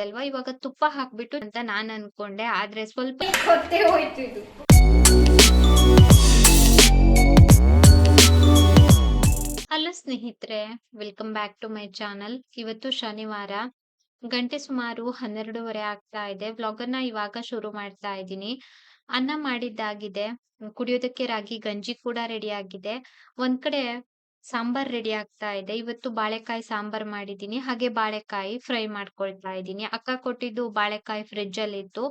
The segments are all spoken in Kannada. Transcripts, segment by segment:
ಅಲ್ವಾ ಇವಾಗ ತುಪ್ಪ ಹಾಕ್ಬಿಟ್ಟು ಅಂತ ನಾನು ಅನ್ಕೊಂಡೆ ಆದ್ರೆ ಸ್ವಲ್ಪ ಗೊತ್ತೇ ಹೋಯ್ತು ಇದು. ಹಲೋ ಸ್ನೇಹಿತರೆ welcome back to my channel ಇವತ್ತು ಶನಿವಾರ ಗಂಟೆ ಸುಮಾರು ಹನ್ನೆರಡೂವರೆ ಆಗ್ತಾ ಇದೆ. ವ್ಲಾಗನ್ನ ಇವಾಗ ಶುರು ಮಾಡ್ತಾ ಇದ್ದೀನಿ. ಅನ್ನ ಮಾಡಿದ್ದಾಗಿದೆ. ಕುಡಿಯೋದಕ್ಕೆ ರಾಗಿ ಗಂಜಿ ಕೂಡ ರೆಡಿ ಆಗಿದೆ. ಒಂದ್ ಕಡೆ ಸಾಂಬಾರ್ ರೆಡಿ ಆಗ್ತಾ ಇದೆ. ಇವತ್ತು ಬಾಳೆಕಾಯಿ ಸಾಂಬಾರ್ ಮಾಡಿದೀನಿ ಹಾಗೆ ಬಾಳೆಕಾಯಿ ಫ್ರೈ ಮಾಡ್ಕೊಳ್ತಾ ಇದ್ದೀನಿ. ಅಕ್ಕ ಕೊಟ್ಟಿದ್ದು ಬಾಳೆಕಾಯಿ ಫ್ರಿಡ್ಜ್ ಅಲ್ಲಿ ಇತ್ತು.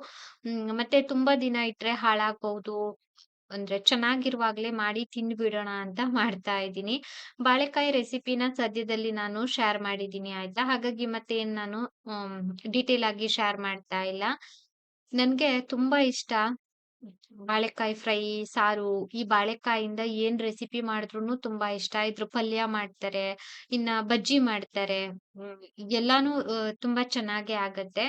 ಮತ್ತೆ ತುಂಬಾ ದಿನ ಇಟ್ರೆ ಹಾಳಾಗ್ಬಹುದು. ಅಂದ್ರೆ ಚೆನ್ನಾಗಿರುವಾಗ್ಲೇ ಮಾಡಿ ತಿಂದ್ಬಿಡೋಣ ಅಂತ ಮಾಡ್ತಾ ಇದ್ದೀನಿ. ಬಾಳೆಕಾಯಿ ರೆಸಿಪಿನ ಸದ್ಯದಲ್ಲಿ ನಾನು ಶೇರ್ ಮಾಡಿದ್ದೀನಿ, ಆಯ್ತಾ? ಹಾಗಾಗಿ ಮತ್ತೆ ನಾನು ಡೀಟೇಲ್ ಆಗಿ ಶೇರ್ ಮಾಡ್ತಾ ಇಲ್ಲ. ನನ್ಗೆ ತುಂಬಾ ಇಷ್ಟ. ಬಾಳೆಕಾಯಿ ಫ್ರೈ ಸಾರು ಈ ಬಾಳೆಕಾಯಿಂದ ಏನ್ ರೆಸಿಪಿ ಮಾಡಿದ್ರು ತುಂಬಾ ಇಷ್ಟ. ಇದ್ರ ಪಲ್ಯ ಮಾಡ್ತಾರೆ ಇನ್ನ ಬಜ್ಜಿ ಮಾಡ್ತಾರೆ. ಎಲ್ಲಾನು ತುಂಬಾ ಚೆನ್ನಾಗೆ ಆಗತ್ತೆ.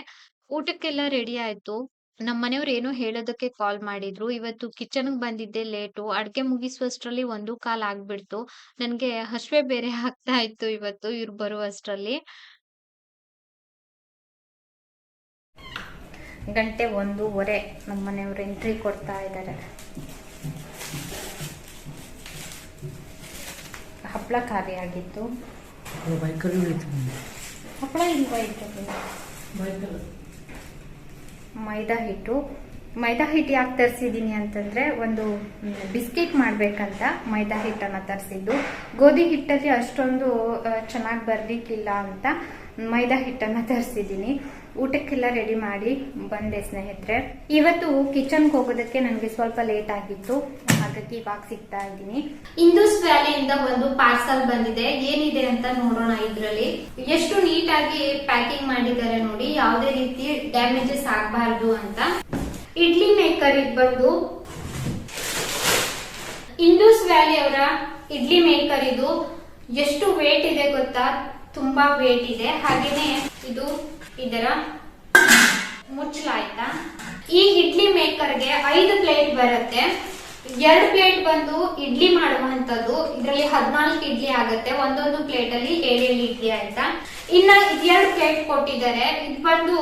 ಊಟಕ್ಕೆಲ್ಲ ರೆಡಿ ಆಯ್ತು. ನಮ್ಮ ಮನೆಯವ್ರು ಏನೋ ಹೇಳೋದಕ್ಕೆ ಕಾಲ್ ಮಾಡಿದ್ರು. ಇವತ್ತು ಕಿಚನ್ ಬಂದಿದ್ದೆ ಲೇಟು. ಅಡ್ಗೆ ಮುಗಿಸುವಷ್ಟ್ರಲ್ಲಿ ಒಂದು ಕಾಲ್ ಆಗ್ಬಿಡ್ತು. ನನ್ಗೆ ಹಶ್ವೆ ಬೇರೆ ಆಗ್ತಾ ಇತ್ತು ಇವತ್ತು. ಇವ್ರು ಬರುವಷ್ಟ್ರಲ್ಲಿ. ಗಂಟೆ ಒಂದೂವರೆ ನಮ್ಮ ಮನೆಯವರು ಎಂಟ್ರಿ ಕೊಡ್ತಾ ಇದ್ದಾರೆ. ಹಪ್ಪಳ ಖಾಲಿ ಆಗಿತ್ತು ಹಪ್ಪಳ ಇಲ್ವಾ ಮೈದಾ ಹಿಟ್ಟು. ಮೈದಾ ಹಿಟ್ಟು ಯಾಕೆ ತರಿಸಿದ್ದೀನಿ ಅಂತಂದರೆ ಒಂದು ಬಿಸ್ಕೆಟ್ ಮಾಡಬೇಕಂತ ಮೈದಾ ಹಿಟ್ಟನ್ನು ತರಿಸಿದ್ದು. ಗೋಧಿ ಹಿಟ್ಟಲ್ಲಿ ಅಷ್ಟೊಂದು ಚೆನ್ನಾಗಿ ಬರಲಿಕ್ಕಿಲ್ಲ ಅಂತ ಮೈದಾ ಹಿಟ್ಟನ್ನು ತರಿಸಿದ್ದೀನಿ ಊಟಕ್ಕೆಲ್ಲ ರೆಡಿ ಮಾಡಿ, ಬಂದೆ ಸ್ನೇಹಿತರೆ. ಇವತ್ತು ಕಿಚನ್ಗೆ ಹೋಗೋದಕ್ಕೆ ನನಗೆ ಸ್ವಲ್ಪ ಲೇಟ್ ಆಗಿತ್ತು. ಹಾಗಾಗಿ ಇವಾಗ ಸಿಗ್ತಾ ಇದ್ದೀನಿ. ಇಂದೂಸ್ ವ್ಯಾಲಿಯಿಂದ ಒಂದು ಪಾರ್ಸಲ್ ಬಂದಿದೆ. ಏನಿದೆ ಅಂತ ನೋಡೋಣ ಇದರಲ್ಲಿ. ಎಷ್ಟು ನೀಟಾಗಿ ಪ್ಯಾಕಿಂಗ್ ಮಾಡಿದ್ದಾರೆ ನೋಡಿ. ಯಾವುದೇ ರೀತಿ ಡ್ಯಾಮೇಜಸ್ ಆಗಬಾರ್ದು ಅಂತ. ಇಡ್ಲಿ ಮೇಕರ್ ಇದು ಬಂದು ಇಂಡೂಸ್ ವ್ಯಾಲಿ ಅವರ ಇಡ್ಲಿ ಮೇಕರ್ ಇದು ಎಷ್ಟು ವೇಟ್ ಇದೆ ಗೊತ್ತಾ? ತುಂಬಾ ವೇಟ್ ಇದೆ. ಹಾಗೇನೆ ಇದು ಇದರ ಮುಚ್ಚಳ ಆಯ್ತಾ? ಈ ಇಡ್ಲಿ ಮೇಕರ್ಗೆ ಐದು ಪ್ಲೇಟ್ ಬರುತ್ತೆ. ಎರಡು ಪ್ಲೇಟ್ ಬಂದು ಇಡ್ಲಿ ಮಾಡುವಂತದ್ದು ಇದರಲ್ಲಿ ಹದಿನಾಲ್ಕು ಇಡ್ಲಿ ಆಗುತ್ತೆ. ಒಂದೊಂದು ಪ್ಲೇಟ್ ಅಲ್ಲಿ ಏಳೇಳು ಇಡ್ಲಿ ಆಯ್ತಾ? ಇನ್ನ ಎರಡು ಪ್ಲೇಟ್ ಕೊಟ್ಟಿದ್ದಾರೆ, ಇದು ಬಂದು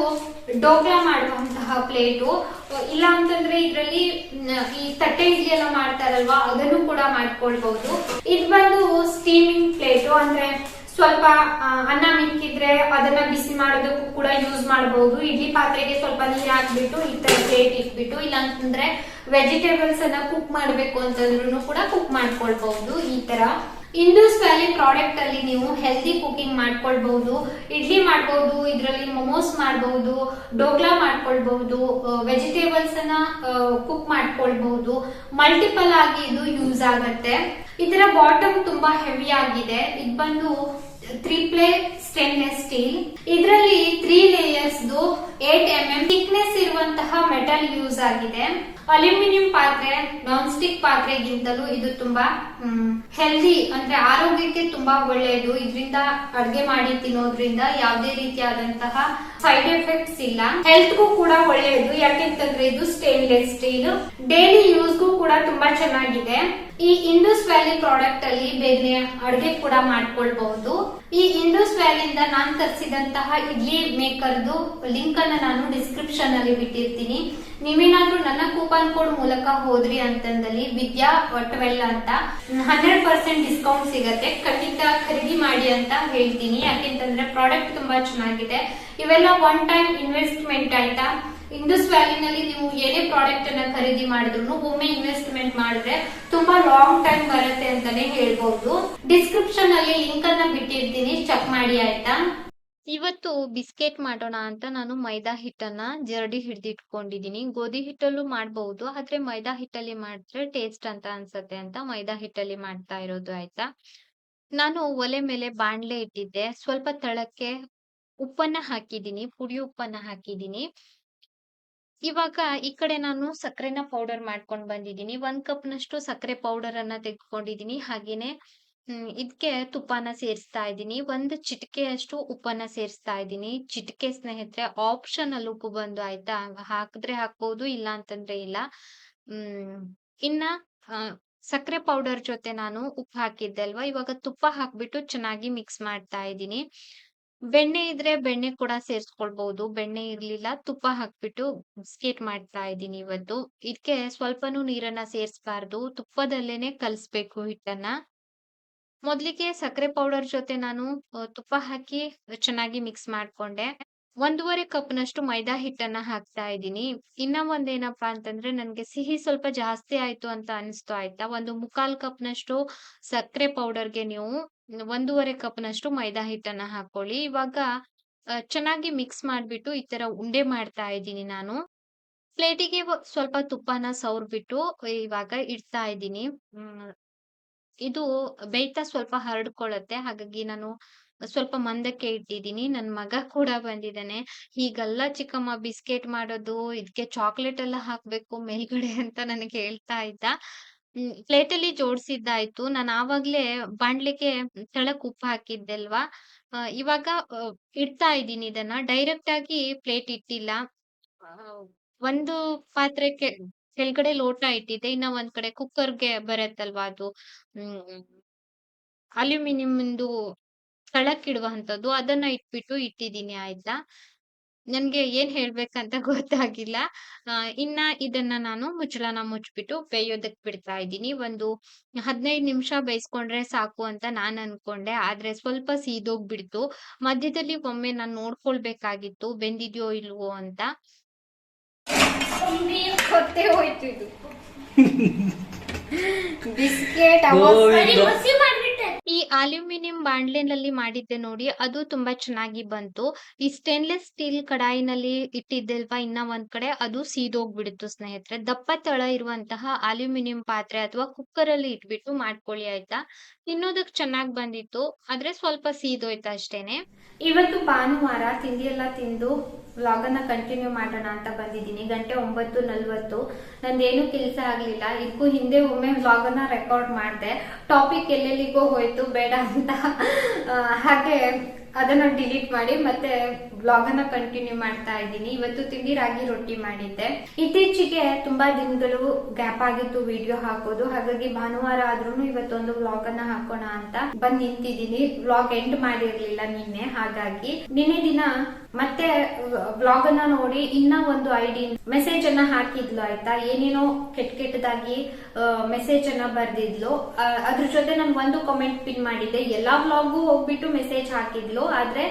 ಡೋಕ್ಲಾ ಮಾಡುವಂತಹ ಪ್ಲೇಟು ಇಲ್ಲ ಅಂತಂದ್ರೆ ಇದರಲ್ಲಿ ಈ ತಟ್ಟೆ ಇಡ್ಲಿ ಎಲ್ಲ ಮಾಡ್ತಾರಲ್ವಾ, ಅದನ್ನು ಕೂಡ ಮಾಡ್ಕೊಳ್ಬಹುದು. ಇದು ಬಂದು ಸ್ಟೀಮಿಂಗ್ ಪ್ಲೇಟು ಅಂದ್ರೆ ಸ್ವಲ್ಪ ಅನ್ನ ಮಿಕ್ಕಿದ್ರೆ ಅದನ್ನ ಬಿಸಿ ಮಾಡೋದಕ್ಕೂ ಕೂಡ ಯೂಸ್ ಮಾಡಬಹುದು. ಇಡ್ಲಿ ಪಾತ್ರೆಗೆ ಸ್ವಲ್ಪ ನೀರು ಹಾಕ್ಬಿಟ್ಟು ಈ ತರ ಪ್ಲೇಟ್ ಇಟ್ಬಿಟ್ಟು, ಇಲ್ಲ ಅಂತಂದ್ರೆ ವೆಜಿಟೇಬಲ್ಸ್ ಅನ್ನ ಕುಕ್ ಮಾಡ್ಬೇಕು ಅಂತಂದ್ರೂ ಕೂಡ ಕುಕ್ ಮಾಡ್ಕೊಳ್ಬಹುದು ಈ ತರ. ಇಂದೂಸ್ ವ್ಯಾಲಿ ಪ್ರಾಡಕ್ಟ್ ಅಲ್ಲಿ ನೀವು ಹೆಲ್ದಿ ಕುಕಿಂಗ್ ಮಾಡ್ಕೊಳ್ಬಹುದು, ಇಡ್ಲಿ ಮಾಡ್ಬಹುದು ಇದರಲ್ಲಿ ಮೊಮೋಸ್ ಮಾಡಬಹುದು ಡೋಕ್ಲಾ ಮಾಡ್ಕೊಳ್ಬಹುದು ವೆಜಿಟೇಬಲ್ಸ್ ಅನ್ನ ಕುಕ್ ಮಾಡ್ಕೊಳ್ಬಹುದು. ಮಲ್ಟಿಪಲ್ ಆಗಿ ಇದು ಯೂಸ್ ಆಗತ್ತೆ. ಇದರ ಬಾಟಮ್ ತುಂಬಾ ಹೆವಿ ಆಗಿದೆ. ಇದು ಬಂದು ತ್ರೀ ಪ್ಲೇ ಸ್ಟೇನ್ಲೆಸ್ ಸ್ಟೀಲ್ ಇದರಲ್ಲಿ three layers eight M M thickness ಇರುವಂತಹ ಮೆಟಲ್ ಯೂಸ್ ಆಗಿದೆ. ಅಲ್ಯೂಮಿನಿಯಂ ಪಾತ್ರೆ ನಾನ್ ಸ್ಟಿಕ್ ಪಾತ್ರೆಗಿಂತಲೂ ಇದು ತುಂಬಾ ಹೆಲ್ದಿ ಅಂದ್ರೆ ಆರೋಗ್ಯಕ್ಕೆ ತುಂಬಾ ಒಳ್ಳೆಯದು. ಇದರಿಂದ ಅಡ್ಗೆ ಮಾಡಿ ತಿನ್ನೋದ್ರಿಂದ ಯಾವುದೇ ರೀತಿಯಾದಂತಹ ಸೈಡ್ ಎಫೆಕ್ಟ್ಸ್ ಇಲ್ಲ. ಹೆಲ್ತ್ಗೂ ಕೂಡ ಒಳ್ಳೆಯದು ಯಾಕೆಂತಂದ್ರೆ ಇದು ಸ್ಟೇನ್ಲೆಸ್ ಸ್ಟೀಲ್. ಡೈಲಿ ಯೂಸ್ಗೂ ಕೂಡ ತುಂಬಾ ಚೆನ್ನಾಗಿದೆ. ಈ ಇಂಡಸ್ ವ್ಯಾಲಿ ಪ್ರಾಡಕ್ಟ್ ಅಲ್ಲಿ ಬೇಗನೆ ಅಡುಗೆ ಕೂಡ ಮಾಡ್ಕೊಳ್ಬಹುದು. ಈ ಇಂಡಸ್ ವ್ಯಾಲಿಯಿಂದ ನಾನು ತರಿಸಿದಂತಹ ಇಡ್ಲಿ ಮೇಕರ್ದು ಲಿಂಕ್ ಅನ್ನ ನಾನು ಡಿಸ್ಕ್ರಿಪ್ಷನ್ ಅಲ್ಲಿ ಬಿಟ್ಟಿರ್ತೀನಿ. ನೀವೇನಾದ್ರೂ ನನ್ನ ಕೂಪನ್ ಕೋಡ್ ಮೂಲಕ ಹೋದ್ರಿ ಅಂತಂದಲ್ಲಿ ವಿದ್ಯಾ ಟ್ವೆಲ್ ಅಂತ ಹಂಡ್ರೆಡ್ ಪರ್ಸೆಂಟ್ ಡಿಸ್ಕೌಂಟ್ ಸಿಗತ್ತೆ. ಖಂಡಿತ ಖರೀದಿ ಮಾಡಿ ಅಂತ ಹೇಳ್ತೀನಿ. ಯಾಕೆಂತಂದ್ರೆ ಪ್ರಾಡಕ್ಟ್ ತುಂಬಾ ಚೆನ್ನಾಗಿದೆ. ಇವೆಲ್ಲ ಒನ್ ಟೈಮ್ ಇನ್ವೆಸ್ಟ್ಮೆಂಟ್ ಆಯ್ತಾ? ಇಂಡಸ್ ವ್ಯಾಲಿನಲ್ಲಿ ನೀವು ಏನೇ ಪ್ರಾಡಕ್ಟ್ ಅನ್ನ ಖರೀದಿ ಮಾಡಿದ್ರು ಒಮ್ಮೆ ಇನ್ವೆಸ್ಟ್ಮೆಂಟ್ ಮಾಡಿದ್ರೆ ತುಂಬಾ ಲಾಂಗ್ ಟೈಮ್ ಬರುತ್ತೆ ಅಂತಾನೆ ಹೇಳ್ಬಹುದು ಡಿಸ್ಕ್ರಿಪ್ಷನ್ ಅಲ್ಲಿ ಲಿಂಕ್ ಅನ್ನ ಬಿಟ್ಟಿರ್ತೀನಿ. ಚೆಕ್ ಮಾಡಿ ಆಯ್ತಾ? ಇವತ್ತು ಬಿಸ್ಕೆಟ್ ಮಾಡೋಣ ಅಂತ ನಾನು ಮೈದಾ ಹಿಟ್ಟನ್ನ ಜರಡಿ ಹಿಡ್ದಿಟ್ಕೊಂಡಿದೀನಿ ಗೋಧಿ ಹಿಟ್ಟಲ್ಲೂ ಮಾಡಬಹುದು ಆದ್ರೆ ಮೈದಾ ಹಿಟ್ಟಲ್ಲಿ ಮಾಡಿದ್ರೆ ಟೇಸ್ಟ್ ಅಂತ ಅನ್ಸತ್ತೆ ಅಂತ ಮೈದಾ ಹಿಟ್ಟಲ್ಲಿ ಮಾಡ್ತಾ ಇರೋದು ಆಯ್ತಾ? ನಾನು ಒಲೆ ಮೇಲೆ ಬಾಣ್ಲೆ ಇಟ್ಟಿದ್ದೆ. ಸ್ವಲ್ಪ ತಳಕ್ಕೆ ಉಪ್ಪನ್ನ ಹಾಕಿದ್ದೀನಿ, ಪುಡಿ ಉಪ್ಪನ್ನ ಹಾಕಿದ್ದೀನಿ. ಇವಾಗ ಈ ಕಡೆ ನಾನು ಸಕ್ಕರೆನ ಪೌಡರ್ ಮಾಡ್ಕೊಂಡ್ ಬಂದಿದ್ದೀನಿ. ಒಂದ್ ಕಪ್ ನಷ್ಟು ಸಕ್ಕರೆ ಪೌಡರ್ ಅನ್ನ ತೆಗೆದುಕೊಂಡಿದ್ದೀನಿ. ಹಾಗೇನೆ ಇದಕ್ಕೆ ತುಪ್ಪನ ಸೇರಿಸ್ತಾ ಇದ್ದೀನಿ. ಒಂದ್ ಚಿಟಿಕೆಯಷ್ಟು ಉಪ್ಪನ್ನ ಸೇರಿಸ್ತಾ ಇದ್ದೀನಿ. ಚಿಟಿಕೆ ಸ್ನೇಹಿತರೆ ಆಪ್ಷನಲ್ ಉಪ್ಪು ಬಂದು ಆಯ್ತಾ? ಹಾಕಿದ್ರೆ ಹಾಕ್ಬೋದು ಇಲ್ಲ ಅಂತಂದ್ರೆ ಇಲ್ಲ. ಹ್ಮ್ ಇನ್ನ ಸಕ್ಕರೆ ಪೌಡರ್ ಜೊತೆ ನಾನು ಉಪ್ಪು ಹಾಕಿದ್ದೆ ಅಲ್ವಾ? ಇವಾಗ ತುಪ್ಪ ಹಾಕ್ಬಿಟ್ಟು ಚೆನ್ನಾಗಿ ಮಿಕ್ಸ್ ಮಾಡ್ತಾ ಇದ್ದೀನಿ. ಬೆಣ್ಣೆ ಇದ್ರೆ ಬೆಣ್ಣೆ ಕೂಡ ಸೇರಿಸ್ಕೊಳ್ಬಹುದು ಬೆಣ್ಣೆ ಇರ್ಲಿಲ್ಲ, ತುಪ್ಪ ಹಾಕ್ಬಿಟ್ಟು ಬಿಸ್ಕೆಟ್ ಮಾಡ್ತಾ ಇದ್ದೀನಿ ಇವತ್ತು. ಇದಕ್ಕೆ ಸ್ವಲ್ಪನೂ ನೀರನ್ನ ಸೇರಿಸಬಾರ್ದು. ತುಪ್ಪದಲ್ಲೇನೆ ಕಲಿಸ್ಬೇಕು ಹಿಟ್ಟನ್ನ. ಮೊದ್ಲಿಗೆ ಸಕ್ಕರೆ ಪೌಡರ್ ಜೊತೆ ನಾನು ತುಪ್ಪ ಹಾಕಿ ಚೆನ್ನಾಗಿ ಮಿಕ್ಸ್ ಮಾಡ್ಕೊಂಡೆ. ಒಂದೂವರೆ ಕಪ್ನಷ್ಟು ಮೈದಾ ಹಿಟ್ಟನ್ನ ಹಾಕ್ತಾ ಇದ್ದೀನಿ. ಇನ್ನ ಒಂದೇನಪ್ಪಾ ಅಂತಂದ್ರೆ ನನ್ಗೆ ಸಿಹಿ ಸ್ವಲ್ಪ ಜಾಸ್ತಿ ಆಯ್ತು ಅಂತ ಅನಿಸ್ತು ಆಯ್ತಾ? ಒಂದು ಮುಕ್ಕಾಲ್ ಕಪ್ನಷ್ಟು ಸಕ್ಕರೆ ಪೌಡರ್ಗೆ ನೀವು ಒಂದೂವರೆ ಕಪ್ನಷ್ಟು ಮೈದಾ ಹಿಟ್ಟನ್ನ ಹಾಕೊಳ್ಳಿ ಇವಾಗ ಚೆನ್ನಾಗಿ ಮಿಕ್ಸ್ ಮಾಡ್ಬಿಟ್ಟು ಈ ತರ ಉಂಡೆ ಮಾಡ್ತಾ ಇದ್ದೀನಿ ನಾನು. ಪ್ಲೇಟಿಗೆ ಸ್ವಲ್ಪ ತುಪ್ಪನ ಸವರ್ಬಿಟ್ಟು ಇವಾಗ ಇಡ್ತಾ ಇದ್ದೀನಿ. ಇದು ಬೇಯ್ತಾ ಸ್ವಲ್ಪ ಹರಡ್ಕೊಳ್ಳುತ್ತೆ. ಹಾಗಾಗಿ ನಾನು ಸ್ವಲ್ಪ ಮಂದಕ್ಕೆ ಇಟ್ಟಿದ್ದೀನಿ. ನನ್ ಮಗ ಕೂಡ ಬಂದಿದ್ದಾನೆ. ಹೀಗೆಲ್ಲ ಚಿಕ್ಕಮ್ಮ ಬಿಸ್ಕೆಟ್ ಮಾಡೋದು ಇದಕ್ಕೆ ಚಾಕ್ಲೇಟ್ ಎಲ್ಲ ಹಾಕ್ಬೇಕು, ಮೇಲ್ಗಡೆ ಅಂತ ನನಗೆ ಹೇಳ್ತಾ ಇದ್ದ. ಪ್ಲೇಟ್ ಅಲ್ಲಿ ಜೋಡಿಸಿದ್ದಾಯ್ತು. ನಾನು ಆವಾಗ್ಲೇ ಬಾಂಡ್ಲಿಗೆ ತೆಳಕ್ ಉಪ್ಪು ಹಾಕಿದ್ದೆಲ್ವಾ ಇವಾಗ ಇಡ್ತಾ ಇದ್ದೀನಿ ಇದನ್ನ. ಡೈರೆಕ್ಟ್ ಆಗಿ ಪ್ಲೇಟ್ ಇಟ್ಟಿಲ್ಲ. ಒಂದು ಪಾತ್ರೆಗೆ ಕೆಳಗಡೆ ಲೋಟ ಇಟ್ಟಿದ್ದೆ. ಇನ್ನ ಒಂದ್ ಕಡೆ ಕುಕ್ಕರ್ಗೆ ಬರತ್ತಲ್ವಾ ಅದು? ಅಲ್ಯೂಮಿನಿಯಂದು ಕೆಳಕ್ಕಿಡುವಂತದ್ದು ಅದನ್ನ ಇಟ್ಬಿಟ್ಟು ಇಟ್ಟಿದ್ದೀನಿ ಆಯ್ತಾ? ನನ್ಗೆ ಏನ್ ಹೇಳ್ಬೇಕಂತ ಗೊತ್ತಾಗಿಲ್ಲ. ಆ, ಇನ್ನ ಇದನ್ನ ನಾನು ಮುಚ್ಚಳನ ಮುಚ್ಬಿಟ್ಟು ಬೇಯೋದಕ್ ಬಿಡ್ತಾ ಇದ್ದೀನಿ. ಒಂದು ಹದಿನೈದು ನಿಮಿಷ ಬೇಯಿಸ್ಕೊಂಡ್ರೆ ಸಾಕು ಅಂತ ನಾನ್ ಅನ್ಕೊಂಡೆ. ಆದ್ರೆ ಸ್ವಲ್ಪ ಸೀದೋಗ್ಬಿಡ್ತು. ಮಧ್ಯದಲ್ಲಿ ಒಮ್ಮೆ ನಾನ್ ನೋಡ್ಕೊಳ್ಬೇಕಾಗಿತ್ತು. ಬೆಂದಿದ್ಯೋ ಇಲ್ವೋ ಅಂತ. ಹೋಯ್ತು ಇದು. ಬಿಸ್ಕೆಟ್. ಈ ಅಲ್ಯೂಮಿನಿಯಂ ಬಾಂಡ್ಲಿನಲ್ಲಿ ಮಾಡಿದ್ದೆ ನೋಡಿ, ಅದು ತುಂಬಾ ಚೆನ್ನಾಗಿ ಬಂತು. ಈ ಸ್ಟೇನ್ಲೆಸ್ ಸ್ಟೀಲ್ ಕಡಾಯಿನಲ್ಲಿ ಇಟ್ಟಿದ್ದೆಲ್ವಾ ಇನ್ನ ಒಂದ್ ಕಡೆ, ಅದು ಸೀದೋಗ್ಬಿಡುತ್ತು ಸ್ನೇಹಿತರೆ. ದಪ್ಪ ತಳ ಇರುವಂತಹ ಅಲ್ಯೂಮಿನಿಯಂ ಪಾತ್ರೆ ಅಥವಾ ಕುಕ್ಕರ್ ಅಲ್ಲಿ ಇಟ್ಬಿಟ್ಟು ಮಾಡ್ಕೊಳ್ಳಿ ಆಯ್ತಾ? ತಿನ್ನೋದಕ್ ಚೆನ್ನಾಗ್ ಬಂದಿತ್ತು, ಆದ್ರೆ ಸ್ವಲ್ಪ ಸೀದೋಯ್ತು ಅಷ್ಟೇನೆ. ಇವತ್ತು ಭಾನುವಾರ ತಿಂಡಿ ಎಲ್ಲ ತಿಂದು ವ್ಲಾಗ್ ಅನ್ನ ಕಂಟಿನ್ಯೂ ಮಾಡೋಣ ಅಂತ ಬಂದಿದ್ದೀನಿ. ಗಂಟೆ ಒಂಬತ್ತು ನಲ್ವತ್ತು. ನಂದೇನು ಕೆಲಸ ಆಗ್ಲಿಲ್ಲ. ಇದಕ್ಕೂ ಹಿಂದೆ ಒಮ್ಮೆ ವ್ಲಾಗ್ ಅನ್ನ ರೆಕಾರ್ಡ್ ಮಾಡಿದೆ. ಟಾಪಿಕ್ ಎಲ್ಲೆಲ್ಲಿಗೋ ಹೋಯ್ತು, ಬೇಡ ಅಂತ. ಹಾಗೆ ಅದನ್ನ ಡಿಲೀಟ್ ಮಾಡಿ ಮತ್ತೆ ಬ್ಲಾಗ್ ಅನ್ನ ಕಂಟಿನ್ಯೂ ಮಾಡ್ತಾ ಇದ್ದೀನಿ. ಇವತ್ತು ತಿಂಡಿ ರಾಗಿ ರೊಟ್ಟಿ ಮಾಡಿದ್ದೆ. ಇತ್ತೀಚೆಗೆ ತುಂಬಾ ದಿನಗಳು ಗ್ಯಾಪ್ ಆಗಿತ್ತು ವಿಡಿಯೋ ಹಾಕೋದು. ಹಾಗಾಗಿ ಭಾನುವಾರ ಆದ್ರೂ ಇವತ್ತೊಂದು ಬ್ಲಾಗ್ ಅನ್ನ ಹಾಕೋಣ ಅಂತ ಬಂದ್ ನಿಂತಿದ್ದೀನಿ. ಬ್ಲಾಗ್ ಎಂಡ್ ಮಾಡಿರ್ಲಿಲ್ಲ ನಿನ್ನೆ, ಹಾಗಾಗಿ ನಿನ್ನೆ ದಿನ ಮತ್ತೆ ಬ್ಲಾಗ್ ಅನ್ನ ನೋಡಿ ಇನ್ನ ಒಂದು ಐಡಿ ಮೆಸೇಜ್ ಅನ್ನ ಹಾಕಿದ್ಲು, ಆಯ್ತಾ? ಏನೇನೋ ಕೆಟ್ಟ ಕೆಟ್ಟದಾಗಿ ಮೆಸೇಜ್ ಅನ್ನ ಬರ್ದಿದ್ಲು. ಅದ್ರ ಜೊತೆ ನಾನು ಒಂದು ಕಾಮೆಂಟ್ ಪಿನ್ ಮಾಡಿದ್ದೆ. ಎಲ್ಲಾ ಬ್ಲಾಗು ಹೋಗ್ಬಿಟ್ಟು ಮೆಸೇಜ್ ಹಾಕಿದ್ಲು. ಆದ್ರೆ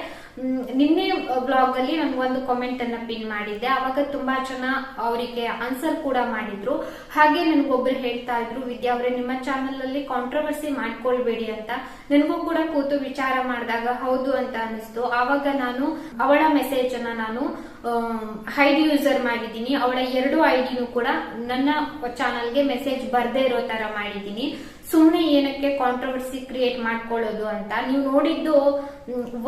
ನಿನ್ನೆ ಬ್ಲಾಗ್ ಅಲ್ಲಿ ನಾನು ಒಂದು ಕಾಮೆಂಟ್ ಅನ್ನ ಪಿನ್ ಮಾಡಿದ್ದೆ. ಅವಾಗ ತುಂಬಾ ಜನ ಅವರಿಗೆ ಆನ್ಸರ್ ಕೂಡ ಮಾಡಿದ್ರು. ಹಾಗೆ ನನಗೊಬ್ರು ಹೇಳ್ತಾ ಇದ್ರು, ವಿದ್ಯಾ ಅವರೇ, ನಿಮ್ಮ ಚಾನಲ್ ಅಲ್ಲಿ ಕಾಂಟ್ರವರ್ಸಿ ಮಾಡ್ಕೊಳ್ಬೇಡಿ ಅಂತ. ನನಗೂ ಕೂಡ ಕೂತು ವಿಚಾರ ಮಾಡಿದಾಗ, ಹೌದು ಅಂತ ಅನಿಸ್ತು ಆವಾಗ ನಾನು, ಅವಳ ಮೆಸೇಜ್ ಅನ್ನ ನಾನು ಹೈಡ್ ಯೂಸರ್ ಮಾಡಿದ್ದೀನಿ. ಅವಳ ಎರಡು ಐಡಿನೂ ಕೂಡ ನನ್ನ ಚಾನಲ್ಗೆ ಮೆಸೇಜ್ ಬರ್ದೇ ಇರೋ ತರ ಮಾಡಿದ್ದೀನಿ. ಸುಮ್ಮನೆ ಏನಕ್ಕೆ ಕಾಂಟ್ರವರ್ಸಿ ಕ್ರಿಯೇಟ್ ಮಾಡ್ಕೊಳ್ಳೋದು ಅಂತ. ನೀವು ನೋಡಿದ್ದು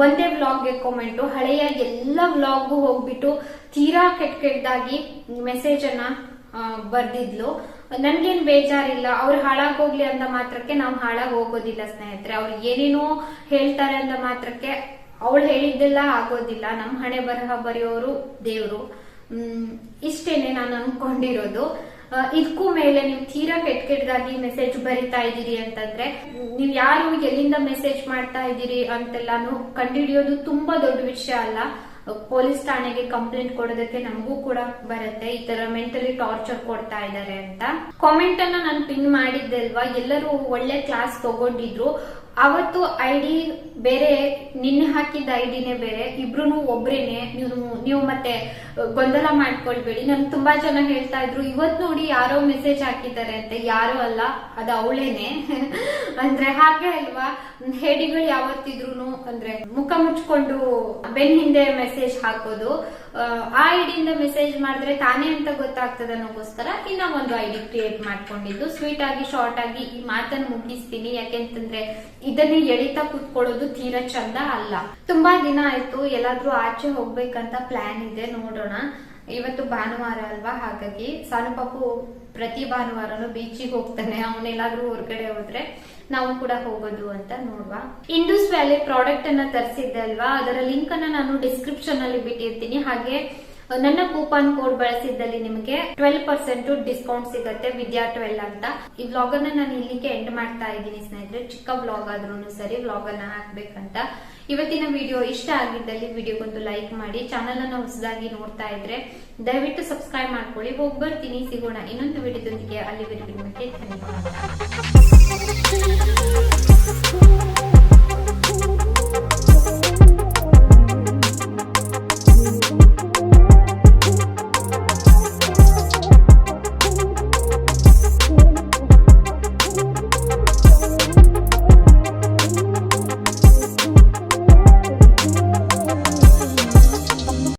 ಒಂದೇ ವ್ಲಾಗ್ಗೆ ಕಾಮೆಂಟು ಹಳೆಯ ಎಲ್ಲ ವ್ಲಾಗ್ಗೂ ಹೋಗ್ಬಿಟ್ಟು ತೀರಾ ಕೆಟ್ಟ ಕೆಟ್ಟದಾಗಿ ಮೆಸೇಜ್ ಅನ್ನ ಬರ್ದಿದ್ಲು. ನನ್ಗೇನ್ ಬೇಜಾರಿಲ್ಲ, ಅವ್ರು ಹಾಳಾಗೋಗ್ಲಿ ಅಂತ ಮಾತ್ರಕ್ಕೆ ನಾವು ಹಾಳಾಗ್ ಹೋಗೋದಿಲ್ಲ ಸ್ನೇಹಿತರೆ. ಅವ್ರು ಏನೇನೋ ಹೇಳ್ತಾರೆ ಅಂತ ಮಾತ್ರಕ್ಕೆ ಅವಳು ಹೇಳಿದ್ದೆಲ್ಲ ಆಗೋದಿಲ್ಲ. ನಮ್ಮ ಹಣೆ ಬರಹ ಬರೆಯೋರು ದೇವ್ರು. ಹ್ಮ್, ಇಷ್ಟೇನೆ ನಾನು ಅನ್ಕೊಂಡಿರೋದು. ಇದಕ್ಕೂ ಮೇಲೆ ನೀವು ತೀರಾ ಕೆಟ್ಟ ಕೆಟ್ಟದಾಗಿ ಮೆಸೇಜ್ ಬರಿತಾ ಇದ್ದೀರಿ ಅಂತಂದ್ರೆ, ನೀವು ಯಾರು ಎಲ್ಲಿಂದ ಮೆಸೇಜ್ ಮಾಡ್ತಾ ಇದ್ದೀರಿ ಅಂತೆಲ್ಲಾನು ಕಂಡುಹಿಡಿಯೋದು ತುಂಬಾ ದೊಡ್ಡ ವಿಷಯ ಅಲ್ಲ. ಪೊಲೀಸ್ ಠಾಣೆಗೆ ಕಂಪ್ಲೇಂಟ್ ಕೊಡೋದಕ್ಕೆ ನಮಗೂ ಕೂಡ ಬರುತ್ತೆ, ಈ ತರ ಮೆಂಟಲಿ ಟಾರ್ಚರ್ ಕೊಡ್ತಾ ಇದ್ದಾರೆ ಅಂತ. ಕಾಮೆಂಟ್ ಅನ್ನ ನಾನು ಪಿನ್ ಮಾಡಿದ್ದೆಲ್ವಾ ಎಲ್ಲರೂ ಒಳ್ಳೆ ಕ್ಲಾಸ್ ತಗೊಂಡಿದ್ರು. ಅವತ್ತು ಐಡಿ ಬೇರೆ, ನಿನ್ನೆ ಹಾಕಿದ್ದ ಐಡಿನೇ ಬೇರೆ ಇಬ್ರು ಒಬ್ರೇನೆ. ನೀವು ನೀವು ಮತ್ತೆ ಗೊಂದಲ ಮಾಡ್ಕೊಳ್ಬೇಡಿ. ನನ್ಗೆ ತುಂಬಾ ಜನ ಹೇಳ್ತಾ ಇದ್ರು, ಇವತ್ ನೋಡಿ ಯಾರೋ ಮೆಸೇಜ್ ಹಾಕಿದ್ದಾರೆ ಅಂತ. ಯಾರೋ ಅಲ್ಲ, ಅದು ಅವಳೇನೆ. ಅಂದ್ರೆ ಹಾಗೆ ಅಲ್ವಾ? ಹೇಡಿಗಳು ಯಾವತ್ತಿದ್ರು ಅಂದ್ರೆ ಮುಖ ಮುಚ್ಕೊಂಡು ಬೆನ್ ಹಿಂದೆ ಮೆಸೇಜ್ ಹಾಕೋದು. ಆ, ಐಡಿಯಿಂದ ಮೆಸೇಜ್ ಮಾಡಿದ್ರೆ ತಾನೇ ಅಂತ ಗೊತ್ತಾಗ್ತದೆ ಅನ್ನೋಗೋಸ್ಕರ ಇನ್ನ ಒಂದು ಐಡಿ ಕ್ರಿಯೇಟ್ ಮಾಡ್ಕೊಂಡಿದ್ದು. ಸ್ವೀಟ್ ಆಗಿ ಶಾರ್ಟ್ ಆಗಿ ಈ ಮಾತನ್ನ ಮುಗಿಸ್ತೀನಿ. ಯಾಕೆಂತಂದ್ರೆ ಇದನ್ನೇ ಎಳಿತಾ ಕುತ್ಕೊಳ್ಳೋದು ತೀರಾ ಚಂದ ಅಲ್ಲ. ತುಂಬಾ ದಿನ ಆಯ್ತು. ಎಲ್ಲಾದ್ರೂ ಆಚೆ ಹೋಗ್ಬೇಕಂತ ಪ್ಲಾನ್ ಇದೆ. ನೋಡೋಣ. ಇವತ್ತು ಭಾನುವಾರ ಅಲ್ವಾ? ಹಾಗಾಗಿ ಸಾನು ಪಾಪು ಪ್ರತಿ ಭಾನುವಾರನು ಬೀಚಿಗೆ ಹೋಗ್ತಾನೆ. ಅವನೆಲ್ಲಾದ್ರೂ ಹೊರಗಡೆ ಹೋದ್ರೆ. ನಾವು ಕೂಡ ಹೋಗೋದು ಅಂತ ನೋಡುವ. ಇಂಡಸ್ ವ್ಯಾಲಿ ಪ್ರಾಡಕ್ಟ್ ಅನ್ನ ತರಿಸಿದ್ದೆ ಅಲ್ವಾ? ಅದರ ಲಿಂಕ್ ಅನ್ನ ನಾನು ಡಿಸ್ಕ್ರಿಪ್ಷನ್ ಅಲ್ಲಿ ಬಿಟ್ಟಿರ್ತೀನಿ. ಹಾಗೆ ನನ್ನ ಕೂಪನ್ ಕೋಡ್ ಬಳಸಿದ್ದಲ್ಲಿ ನಿಮಗೆ ಟ್ವೆಲ್ ಪರ್ಸೆಂಟ್ ಡಿಸ್ಕೌಂಟ್ ಸಿಗುತ್ತೆ ವಿದ್ಯಾ ಟ್ವೆಲ್ ಅಂತ. ಈ ವ್ಲಾಗ್ ಅನ್ನ ನಾನು ಇಲ್ಲಿಗೆ ಎಂಡ್ ಮಾಡ್ತಾ ಇದ್ದೀನಿ ಸ್ನೇಹಿತರೆ. ಚಿಕ್ಕ ವ್ಲಾಗ್ ಆದ್ರೂ ಸರಿ ವ್ಲಾಗ್ ಅನ್ನ ಹಾಕ್ಬೇಕಂತ. ಇವತ್ತಿನ ವಿಡಿಯೋ ಇಷ್ಟ ಆಗಿದ್ದಲ್ಲಿ ವಿಡಿಯೋಗೊಂದು ಲೈಕ್ ಮಾಡಿ ಚಾನಲ್ ಅನ್ನ ಹೊಸದಾಗಿ ನೋಡ್ತಾ ಇದ್ರೆ ದಯವಿಟ್ಟು ಸಬ್ಸ್ಕ್ರೈಬ್ ಮಾಡ್ಕೊಳ್ಳಿ. ಹೋಗ್ಬರ್ತೀನಿ ಸಿಗೋಣ ಇನ್ನೊಂದು ವಿಡಿಯೋದೊಂದಿಗೆ ನಿಮಗೆ ಧನ್ಯವಾದ Thank you.